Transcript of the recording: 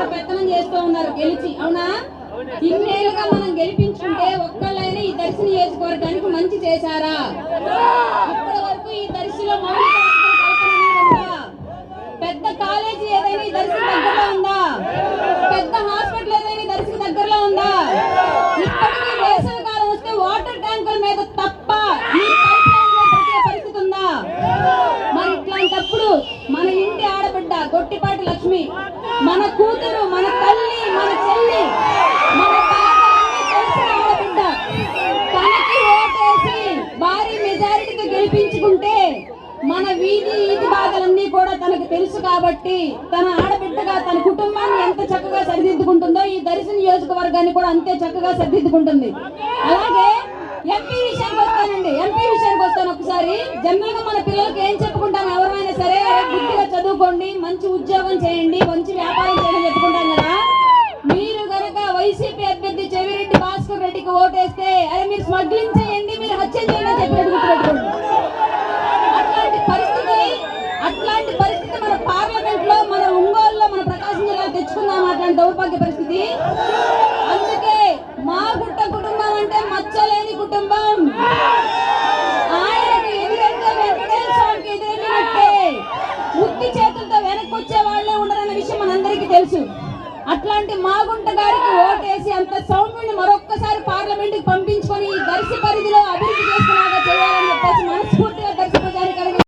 చేస్తూ ఉన్నారు గెలిచి. అవునా? ఇన్నేళ్ళుగా మనం గెలిపించుకుంటే ఒక్కళ్ళైనా ఈ దర్శన నియోజకవర్గానికి మంచి చేశారా? ఇప్పటి వరకు ఈ దర్శిలో పెద్ద కాలేజీ ఏదైనా ఈ దర్శన దగ్గరలో ఉందా పెద్ద హాస్పిటల్ ఏదైనా ఈ దర్శన దగ్గరలో ఉందా ఇప్పటికీ వేసవి కాలం వస్తే వాటర్ ట్యాంకుల మీద తప్ప ఈ పైప్ లైన్ మీద దొరికే పరిస్థితి ఉందా మరి ఇట్లాంటప్పుడు మన ఇంటి ఆడబిడ్డ గొట్టిపాటి మన కూతురు మన తల్లి మన చెల్లి మన తెలిసిన ఆడబిడ్డ. తనకి ఓటేసి భారీ మెజారిటీతో గెలిపించుకుంటే మన వీధి ఈతి బాధలన్నీ కూడా తనకు తెలుసు కాబట్టి తన ఆడబిడ్డగా తన కుటుంబాన్ని ఎంత చక్కగా సరిదిద్దుకుంటుందో ఈ దర్శన నియోజకవర్గాన్ని కూడా అంతే చక్కగా సరిదిద్దుకుంటుంది. అలాగే ఎంపీ విషయానికి వస్తానండి. ఎంపీ విషయానికి వస్తాను ఒకసారి. జనరల్గా మన పిల్లలకి ఏం చెప్పుకుంటాం ఎవరైనా సరే? బుద్ధి చదువుకోండి మంచి ఉద్యోగం చేయండి మంచి వ్యాపారం చేయండి చెప్పుకుంటాం కదా. మీరు గనక వైసీపీ అభ్యర్థి చెవిరెడ్డి భాస్కర్ రెడ్డికి ఓటేస్తే అదే మీరు స్మగ్లింగ్ చేయండి మీరు హత్య చేయండి అని చెప్పి అట్లాంటి పరిస్థితి అట్లాంటి పరిస్థితి మన పార్లమెంట్లో మన ఒంగోలులో మన ప్రకాశం జిల్లా తెచ్చుకుందాం అట్లాంటి దౌర్భాగ్య పరిస్థితి. అలాంటి మాగుంట గారికి ఓటేసి అంత సౌమ్యుని మరొక్కసారి పార్లమెంట్కి పంపించుకొని దర్శి పరిధిలో అభి